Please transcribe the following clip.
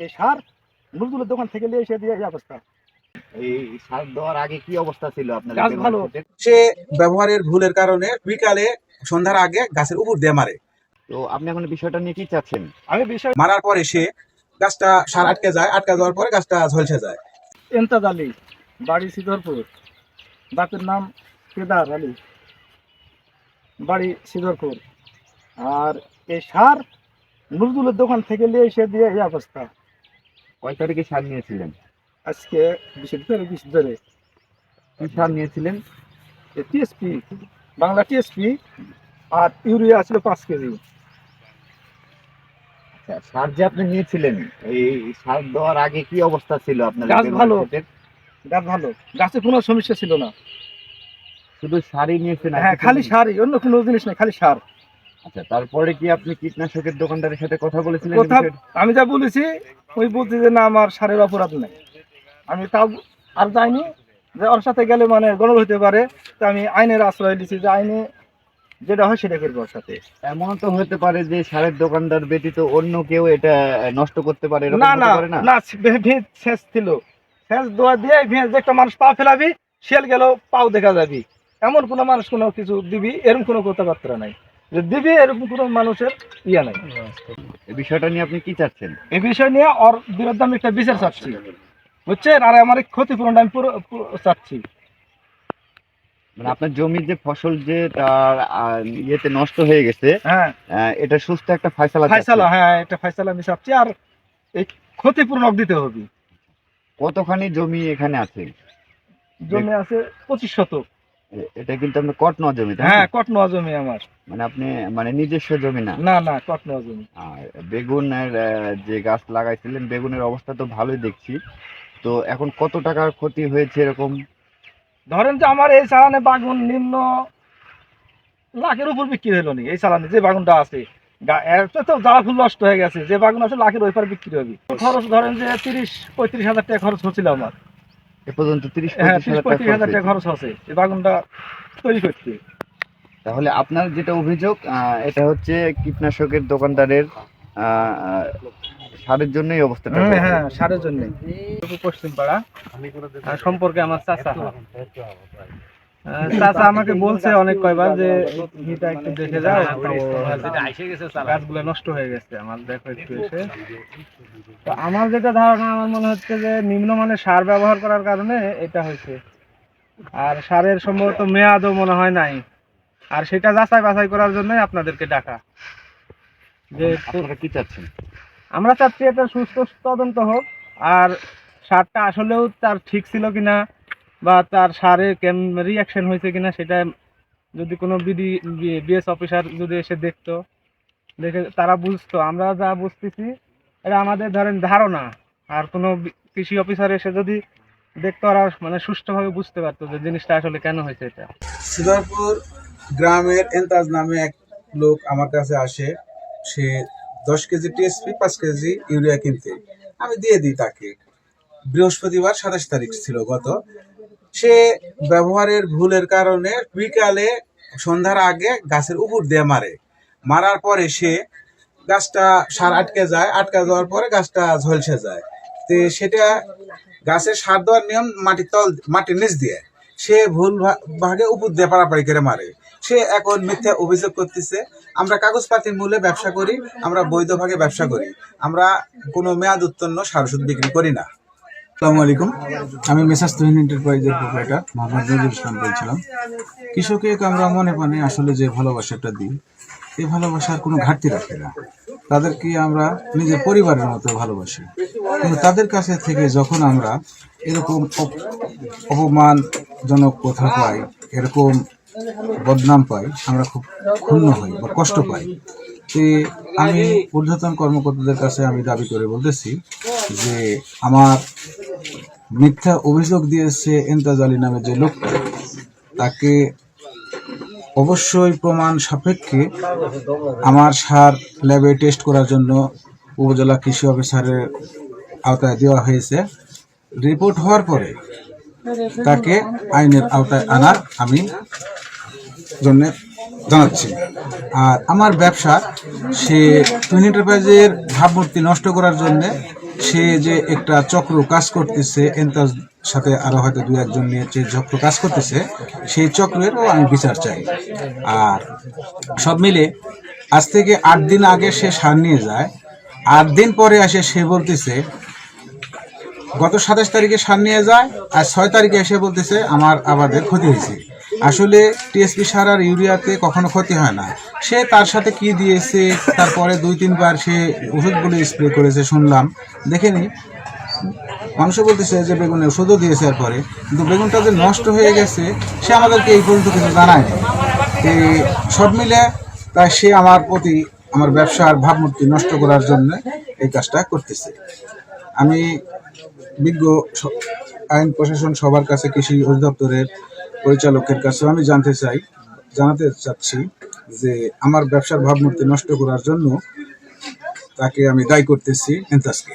এই সার নজরুলের দোকান থেকে নিয়ে এসে দিয়ে এই অবস্থা। এই সার দেওয়ার আগে কি অবস্থা ছিল আপনার গাছ ভালো। সে ব্যবহারের ভুলের কারণে বিকালে সন্ধ্যার আগে গাছের উপর দিয়ে মারে। তো আপনি এখন বিষয়টা নিয়ে কি চাচ্ছেন? আমি বিষয় মারার পরে সে গাছটা সার আটকে যায় আটকে যাওয়ার পরে গাছটা ঝলসে যায়। এমতাজ আলী বাড়ি সিদ্ধরপুর। বাপের নাম কেদার আলী। বাড়ি সিদ্ধরপুর। আর এই সার নজরুলের দোকান থেকে নিয়ে এসে দিয়ে এই অবস্থা। কয় তারিখে সার নিয়েছিলেন? আজকে বিশেষ ধরে বিশ ধরে। কি সার নিয়েছিলেন? টিএসপি বাংলা টিএসপি আর ইউরিয়া ছিল পাঁচ কেজি। আচ্ছা, সার যে আপনি নিয়েছিলেন এই সার দেওয়ার আগে কি অবস্থা ছিল আপনার গাছ ভালো। গাছ ভালো। গাছে কোনো সমস্যা ছিল না। শুধু সারই নিয়েছেন হ্যাঁ খালি সারই অন্য কোনো জিনিস নেই খালি সার। আচ্ছা তারপরে কি আপনি কীটনাশকের দোকানদারের সাথে কথা বলেছিলেন কথা আমি যা বলেছি ওই বলছি যে না আমার সারের অপরাধ নেই। আমি তাও আর যাইনি যে ওর সাথে গেলে মানে গণব হতে পারে তো আমি আইনের আশ্রয় যে আইনে যেটা হয় সেটা করব ওর সাথে। এমন তো হতে পারে যে সারের দোকানদার ব্যতীত অন্য কেউ এটা নষ্ট করতে পারে না না না? শেষ ছিল। শেষ দোয়া দিয়ে একটা মানুষ পা ফেলাবি শিয়াল গেল পাও দেখা যাবি। এমন কোনো মানুষ কোনো কিছু দিবি এরকম কোনো কথাবার্তা নাই। যে দিবি এরকম কোনো মানুষের ইয়া নাই। এই বিষয়টা নিয়ে আপনি কি চাচ্ছেন? এই বিষয় নিয়ে ওর বিরুদ্ধে আমি একটা বিচার চাচ্ছি। বুঝছেন? আর আমার এই ক্ষতিপূরণ আমি পুরো চাচ্ছি। মানে আপনার জমির যে ফসল যে তার ইয়েতে নষ্ট হয়ে গেছে হ্যাঁ। এটা সুস্থ একটা ফয়সালা। ফাইসালা হ্যাঁ এটা ফাইসালা আমি চাচ্ছি। আর এই ক্ষতিপূরণ দিতে হবে। কতখানি জমি এখানে আছে? জমি আছে পঁচিশ শতক। এটা কিন্তু আপনার কট নেওয়া জমি হ্যাঁ কটনোয়া জমি আমার। মানে আপনি মানে নিজস্ব জমি না? না না কটনোয়া জমি আর বেগুনের যে গাছ লাগাইছিলেন বেগুনের অবস্থা তো ভালোই দেখছি। তো এখন কত টাকার ক্ষতি হয়েছে এরকম? ধরেন যে আমার এই চালানে বাগুন নিম্ন লাখের উপর বিক্রি হলো নি এই চালানে যে বাগুনটা আছে। তো জ্বালা ফুল নষ্ট হয়ে গেছে যে বাগুন আছে লাখের ওইপার বিক্রি হবে। খরচ ধরেন যে তিরিশ পঁয়ত্রিশ হাজার টাকা খরচ হচ্ছিল আমার। এ পর্যন্ত তিরিশ হ্যাঁ পঁয়ত্রিশ হাজার টাকা খরচ আছে। এই বাগানটা তৈরি করতে। তাহলে আপনার যেটা অভিযোগ আহ, এটা হচ্ছে কীটনাশকের দোকানদারের সারের জন্যই অবস্থাটা। হ্যাঁ হ্যাঁ সারের জন্যই। পশ্চিম পাড়া সম্পর্কে আমার চাচা। আহ, চাচা আমাকে বলছে অনেক কয়বার যে এটা একটু দেখে যাও গাছগুলো নষ্ট হয়ে গেছে আমার দেখো একটু এসে। তো আমার যেটা ধারণা আমার মনে হচ্ছে যে নিম্নমানের সার ব্যবহার করার কারণে এটা হয়েছে। আর সারের সম্ভবত মেয়াদও মনে হয় নাই। আর সেটা যাচাই বাছাই করার জন্যই আপনাদেরকে ডাকা। যে আপনারা কি চাচ্ছেন? আমরা চাচ্ছি এটা সুস্থ তদন্ত হোক আর সারটা আসলেও তার ঠিক ছিল কিনা বা তার সারে কেম রিয়াকশন হয়েছে কিনা সেটা যদি কোনো বিডি বিএস অফিসার যদি এসে দেখতো, দেখে তারা বুঝতো। আমরা যা বুঝতেছি, এটা আমাদের ধরেন ধারণা। আর কোনো কৃষি অফিসার এসে যদি দেখতো আর মানে সুষ্ঠুভাবে বুঝতে পারতো যে জিনিসটা আসলে কেন হয়েছে এটা। সিদারপুর গ্রামের এন্তাজ নামে এক লোক আমার কাছে আসে। সে দশ কেজি টিএসপি, পাঁচ কেজি ইউরিয়া কিনতে। আমি দিয়ে দিই তাকে। বৃহস্পতিবার সাতাশ তারিখ ছিল গত। সে ব্যবহারের ভুলের কারণে বিকালে সন্ধ্যার আগে গাছের উপর দিয়ে মারে। মারার পরে সে গাছটা সার আটকে যায়, আটকে যাওয়ার পরে গাছটা ঝলসে যায়। তো সেটা গাছের সার দেওয়ার নিয়ম মাটির তল, মাটির নিচ দিয়ে। সে ভুল ভাগে উপর দিয়ে পাড়াপাড়ি করে মারে। সে এখন মিথ্যা অভিযোগ করতেছে, আমরা কাগজপাতির মূল্যে ব্যবসা করি, আমরা বৈধ ভাগে ব্যবসা করি। আমরা কোনো মেয়াদ উত্তন্ন সার ওষুধ বিক্রি করি না। আসসালামু আলাইকুম। আমি মেসাজ তুহিন এন্টারপ্রাইজের প্রোপাইটার মোহাম্মদ নজরুল ইসলাম বলছিলাম। কৃষককে আমরা মনে প্রাণে আসলে যে ভালোবাসাটা দিই, এই ভালোবাসার কোনো ঘাটতি রাখে না। তাদেরকে আমরা নিজের পরিবারের মতো ভালোবাসি। কিন্তু তাদের কাছে থেকে যখন আমরা এরকম অপমানজনক কথা পাই, এরকম বদনাম পাই, আমরা খুব ক্ষুণ্ণ হই বা কষ্ট পাই। তে আমি ঊর্ধ্বতন কর্মকর্তাদের কাছে আমি দাবি করে বলতেছি যে, আমার মিথ্যা অভিযোগ দিয়েছে এন্তাজ আলী নামে যে লোক, তাকে অবশ্যই প্রমাণ সাপেক্ষে আমার সার ল্যাবে টেস্ট করার জন্য উপজেলা কৃষি অফিসারের আওতায় দেওয়া হয়েছে। রিপোর্ট হওয়ার পরে তাকে আইনের আওতায় আনার আমি জন্য জানাচ্ছি। আর আমার ব্যবসা, সে টুইন এন্টারপ্রাইজের ভাবমূর্তি নষ্ট করার জন্য সে যে একটা চক্র কাজ করতেছে এন্তার সাথে আরও হয়তো দু একজন নিয়ে যে চক্র কাজ করতেছে, সেই চক্রেরও আমি বিচার চাই। আর সব মিলে আজ থেকে আট দিন আগে সে সার নিয়ে যায়। আট দিন পরে আসে সে বলতেছে, গত সাতাশ তারিখে সার নিয়ে যায়, আর ছয় তারিখে এসে বলতেছে, আমার আবাদের ক্ষতি হয়েছে। আসলে টিএসপি সার আর ইউরিয়াতে কখনো ক্ষতি হয় না। সে তার সাথে কি দিয়েছে, তারপরে দুই, তিনবার সে ওষুধগুলো স্প্রে করেছে, শুনলাম। দেখেনি? মানুষও বলতেছে যে বেগুনে ওষুধও দিয়েছে এরপরে। কিন্তু বেগুনটা যে নষ্ট হয়ে গেছে, সে আমাদেরকে এই পর্যন্ত কিছু জানায় সব মিলে তাই সে আমার প্রতি আমার ব্যবসার ভাবমূর্তি নষ্ট করার জন্য এই কাজটা করতেছে। আমি বিজ্ঞ আইন প্রশাসন সবার কাছে কৃষি অধিদপ্তরের পরিচালকের কাছে আমি জানতে চাই, জানাতে চাচ্ছি যে আমার ব্যবসার ভাবমূর্তি নষ্ট করার জন্য তাকে আমি দায়ী করতেছি এন্তাসকে।